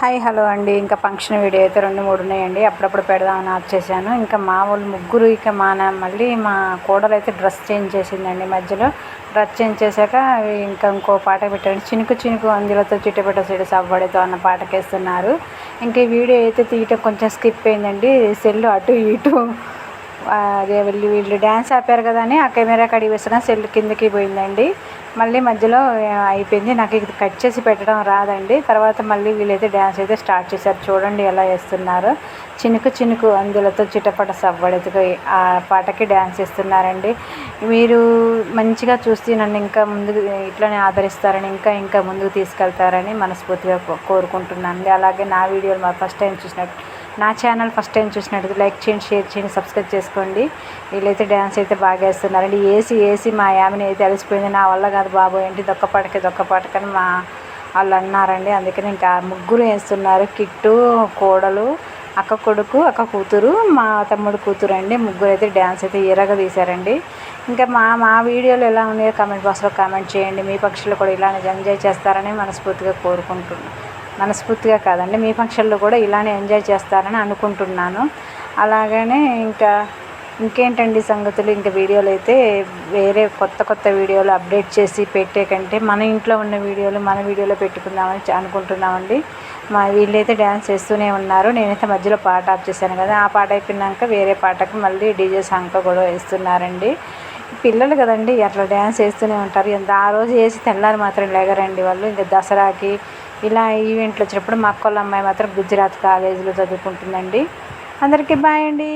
Hi hello అండి. ఇంకా function video అయితే రెండు మూడు ఉన్నాయండి. అప్పుడప్పుడు పెడదామని వచ్చేసాను ఇంకా మా వాళ్ళు ముగ్గురు ఇక మా మళ్ళీ మా కోడలు అయితే డ్రెస్ చేంజ్ చేసిందండి మధ్యలో. డ్రెస్ చేంజ్ చేశాక ఇంకా ఇంకో పాట పెట్టారు చినుకు చినుకు అందులతో చిట్టపెట్ట సైడ్ సవ్వడితో అన్న పాటకేస్తున్నారు. ఇంకా ఈ వీడియో అయితే తీయటం కొంచెం స్కిప్ అయిందండి. సెల్ అటు ఇటు అదే వీళ్ళు వీళ్ళు డ్యాన్స్ ఆపారు కదా అని ఆ కెమెరా కడిగి వేసిన సెల్ కిందకి పోయిందండి. మళ్ళీ మధ్యలో అయిపోయింది. నాకు ఇది కట్ చేసి పెట్టడం రాదండి. తర్వాత మళ్ళీ వీళ్ళైతే డ్యాన్స్ అయితే స్టార్ట్ చేశారు. చూడండి ఎలా వేస్తున్నారు. చినుకు చినుకు అందులతో చిటపట సవ్వడితో ఆ పాటకి డ్యాన్స్ ఇస్తున్నారండి మీరు మంచిగా చూస్తే నన్ను ఇంకా ముందుకు ఇట్లనే ఆదరిస్తారని ఇంకా ఇంకా ముందుకు తీసుకెళ్తారని మనస్ఫూర్తిగా కోరుకుంటున్నాను అలాగే నా వీడియోలు మా ఫస్ట్ టైం చూసినట్టు నా ఛానల్ ఫస్ట్ టైం చూసినట్టు లైక్ చేయండి షేర్ చేయండి సబ్స్క్రైబ్ చేసుకోండి. వీళ్ళైతే డ్యాన్స్ అయితే బాగా వేస్తున్నారండి. ఏసీ ఏసీ మా యామిని అయితే అలసిపోయింది. నా వల్ల కాదు బాబు ఏంటి దొక్కపాటకి దొక్కపాటకని మా వాళ్ళు అన్నారండి. అందుకని ఇంకా ముగ్గురు వేస్తున్నారు. కిట్టు కోడలు అక్క కొడుకు అక్క కూతురు మా తమ్ముడు కూతురు అండి. ముగ్గురు అయితే డ్యాన్స్ అయితే ఎరగ తీశారండి. ఇంకా మా మా వీడియోలు ఎలా ఉన్నాయో కామెంట్ బాక్స్లో కామెంట్ చేయండి. మీ పక్షులు కూడా ఇలానే ఎంజాయ్ చేస్తారని మనస్ఫూర్తిగా కోరుకుంటున్నాను మనస్ఫూర్తిగా కాదండి. మీ ఫంక్షన్లో కూడా ఇలానే ఎంజాయ్ చేస్తారని అనుకుంటున్నాను. అలాగనే ఇంకా ఇంకేంటండి సంగతులు? ఇంకా వీడియోలు అయితే వేరే కొత్త కొత్త వీడియోలు అప్డేట్ చేసి పెట్టే కంటే మన ఇంట్లో ఉన్న వీడియోలు మన వీడియోలో పెట్టుకుందామని అనుకుంటున్నామండి. మా వీళ్ళైతే డ్యాన్స్ చేస్తూనే ఉన్నారు. నేనైతే మధ్యలో పాట ఆఫ్ చేశాను కదా ఆ పాట అయిపోయినాక వేరే పాటకు మళ్ళీ డీజే సాంగ్తో కూడా వేస్తున్నారండి. పిల్లలు కదండి అట్లా డ్యాన్స్ వేస్తూనే ఉంటారు. ఎంత ఆ రోజు వేసి తెల్లారి మాత్రం లేగరండి వాళ్ళు. ఇంకా దసరాకి ఇలా ఈవెంట్లు వచ్చినప్పుడు మా అక్కోళ్ళ అమ్మాయి మాత్రం గుజరాత్ కాలేజీలో చదువుకుంటుందండి. అందరికీ బాయ్ అండి.